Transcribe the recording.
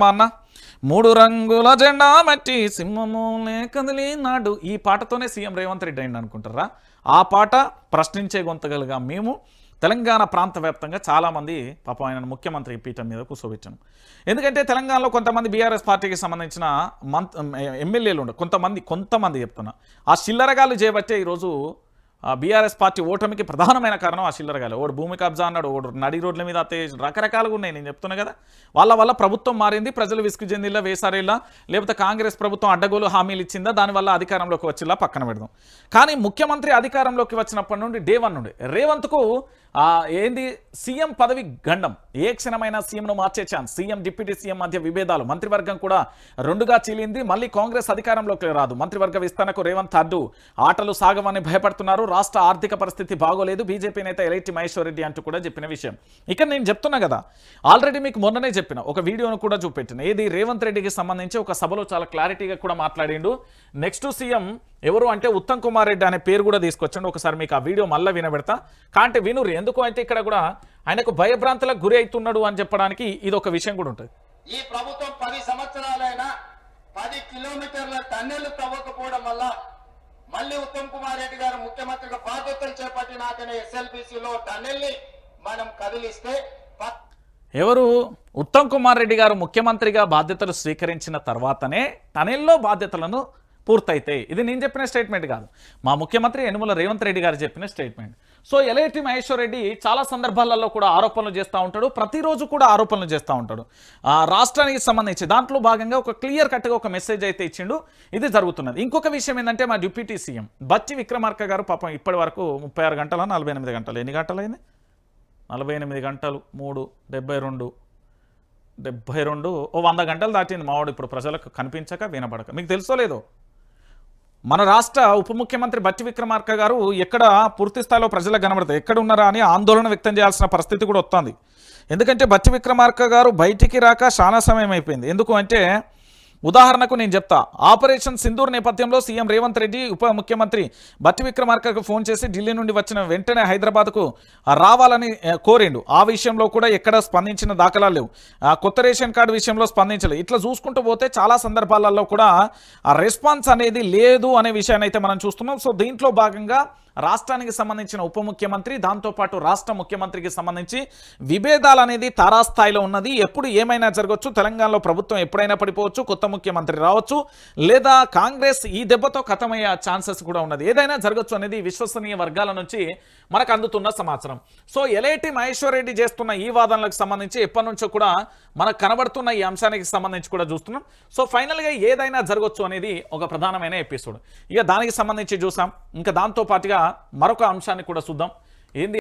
మా అన్న. మూడు రంగుల జెండా మట్టి సింహము కదిలి నాడు. ఈ పాటతోనే సీఎం రేవంత్ రెడ్డి అయింది అనుకుంటారా? ఆ పాట ప్రశ్నించే గొంతగలుగా మేము తెలంగాణ ప్రాంత వ్యాప్తంగా చాలామంది పాపం ఆయన ముఖ్యమంత్రి పీఠం మీద కూర్చోబెట్టాను ఎందుకంటే తెలంగాణలో కొంతమంది బీఆర్ఎస్ పార్టీకి సంబంధించిన మంత్ ఎమ్మెల్యేలు ఉండవు కొంతమంది కొంతమంది చెప్తున్నా. ఆ చిల్లరగాలు చేయబట్టే ఈరోజు బీఆర్ఎస్ పార్టీ ఓటమికి ప్రధానమైన కారణం ఆ చిల్లరగాలి ఓడు భూమి కబ్జా అన్నాడు ఒకడు నడి రోడ్ల మీద అతే రకరకాలుగా ఉన్నాయి నేను చెప్తున్నా కదా. వాళ్ళ వల్ల ప్రభుత్వం మారింది ప్రజలు విసుగు చెందిలా వేసారేలా లేకపోతే కాంగ్రెస్ ప్రభుత్వం అడ్డగోలు హామీలు ఇచ్చిందా దానివల్ల అధికారంలోకి వచ్చేలా పక్కన పెడదాం. కానీ ముఖ్యమంత్రి అధికారంలోకి వచ్చినప్పటి నుండి డే వన్ నుండి రేవంత్కు ఏంది సీఎం పదవి గండం. ఏ క్షణమైనా సీఎంను మార్చే ఛాన్స్. సీఎం డిప్యూటీ సీఎం మధ్య విభేదాలు. మంత్రివర్గం కూడా రెండుగా చీలింది మళ్ళీ కాంగ్రెస్ అధికారంలోకి రాదు. మంత్రివర్గ విస్తరణకు రేవంత్ అడ్డు. ఆటలు సాగమని భయపడుతున్నారు రాష్ట్ర ఆర్థిక పరిస్థితి బాగోలేదు. బీజేపీ నేత ఎలైటి మహేశ్వర్ రెడ్డి అంటూ కూడా చెప్పిన విషయం. ఇక్కడ నేను చెప్తున్నా కదా ఆల్రెడీ మీకు మొన్ననే చెప్పిన ఒక వీడియోను కూడా చూపెట్టిన. ఏది రేవంత్ రెడ్డికి సంబంధించి ఒక సభలో చాలా క్లారిటీగా కూడా మాట్లాడిండు. నెక్స్ట్ సీఎం ఎవరు అంటే ఉత్తమ్ కుమార్ రెడ్డి అనే పేరు కూడా తీసుకొచ్చండి. ఒకసారి మీకు ఆ వీడియో మళ్ళీ వినబెడతా. కాంటే వినురు ఎందుకు అయితే ఇక్కడ కూడా ఆయనకు భయభ్రాంతులకు గురి అవుతున్నాడు అని చెప్పడానికి ఇది ఒక విషయం కూడా ఉంటుంది. ఈ ప్రభుత్వం పది సంవత్సరాలైనా పది కిలోమీటర్ల టన్నెళ్ళు తవ్వకపోవడం వల్ల మళ్ళీ ఉత్తమ్ కుమార్ రెడ్డి గారు ముఖ్యమంత్రిగా బాధ్యతలు చేపట్టినాకనే ఎస్ఎల్బిసిలో టన్నెల్ని మనం కదిలిస్తే ఎవరు? ఉత్తమ్ కుమార్ రెడ్డి గారు ముఖ్యమంత్రిగా బాధ్యతలు స్వీకరించిన తర్వాతనే టనెల్లో బాధ్యతలను పూర్తయితాయి. ఇది నేను చెప్పిన స్టేట్మెంట్ కాదు. మా ముఖ్యమంత్రి యనుమల రేవంత్ రెడ్డి గారు చెప్పిన స్టేట్మెంట్. సో ఎలైటి మహేశ్వర్ రెడ్డి చాలా సందర్భాలలో కూడా ఆరోపణలు చేస్తూ ఉంటాడు. ప్రతిరోజు కూడా ఆరోపణలు చేస్తూ ఉంటాడు. ఆ, రాష్ట్రానికి సంబంధించి దాంట్లో భాగంగా ఒక క్లియర్ కట్గా ఒక మెసేజ్ అయితే ఇచ్చిండు. ఇది జరుగుతున్నది. ఇంకొక విషయం ఏంటంటే మా డిప్యూటీ సీఎం బచ్చి విక్రమార్క గారు పాపం ఇప్పటి వరకు ముప్పై ఆరు గంటల నలభై ఎనిమిది గంటలు? ఎన్ని గంటలైంది నలభై ఎనిమిది గంటలు మూడు డెబ్బై రెండు. డెబ్బై రెండు ఓ వంద గంటలు దాటింది మావాడు ఇప్పుడు ప్రజలకు కనిపించక వినపడక మీకు తెలుసో లేదో? మన రాష్ట్ర ఉప ముఖ్యమంత్రి బట్టి విక్రమార్క గారు ఎక్కడ పూర్తి స్థాయిలో ప్రజలకు కనబడతాయి? ఎక్కడ ఉన్నారా అని ఆందోళన వ్యక్తం చేయాల్సిన పరిస్థితి కూడా వస్తుంది. ఎందుకంటే బట్టి విక్రమార్క గారు బయటికి రాక చాలా సమయం అయిపోయింది. ఎందుకు అంటే ఉదాహరణకు నేను చెప్తా. ఆపరేషన్ సింధూర్ నేపథ్యంలో సీఎం రేవంత్ రెడ్డి ఉప ముఖ్యమంత్రి బట్టి విక్రమార్కకు ఫోన్ చేసి ఢిల్లీ నుండి వచ్చిన వెంటనే హైదరాబాద్కు రావాలని కోరిండు. ఆ విషయంలో కూడా ఎక్కడ స్పందించిన దాఖలాలు లేవు. కొత్త రేషన్ కార్డు విషయంలో స్పందించలేదు ఇట్లా చూసుకుంటూ పోతే చాలా సందర్భాలలో కూడా ఆ రెస్పాన్స్ అనేది లేదు అనే విషయాన్ని అయితే మనం చూస్తున్నాం. సో దీంట్లో భాగంగా రాష్ట్రానికి సంబంధించిన ఉప ముఖ్యమంత్రి దాంతోపాటు రాష్ట్ర ముఖ్యమంత్రికి సంబంధించి విభేదాలు అనేది తారాస్థాయిలో ఉన్నది. ఎప్పుడు ఏమైనా జరగవచ్చు తెలంగాణలో ప్రభుత్వం ఎప్పుడైనా పడిపోవచ్చు. కొత్త ముఖ్యమంత్రి రావచ్చు లేదా కాంగ్రెస్ ఈ దెబ్బతో ఖతమయ్యే ఛాన్సెస్ కూడా ఉన్నది. ఏదైనా జరగచ్చు అనేది విశ్వసనీయ వర్గాల నుంచి మనకు అందుతున్న సమాచారం. సో ఎలైటి మహేశ్వర్ రెడ్డి చేస్తున్న ఈ వాదనలకు సంబంధించి ఎప్పటి నుంచో కూడా మనకు కనబడుతున్న ఈ అంశానికి సంబంధించి కూడా చూస్తున్నాం. సో ఫైనల్గా ఏదైనా జరగచ్చు అనేది ఒక ప్రధానమైన ఎపిసోడ్. ఇక దానికి సంబంధించి చూసాం. ఇంకా దాంతో పాటుగా మరొక అంశాన్ని కూడా చూద్దాం. ఏంది?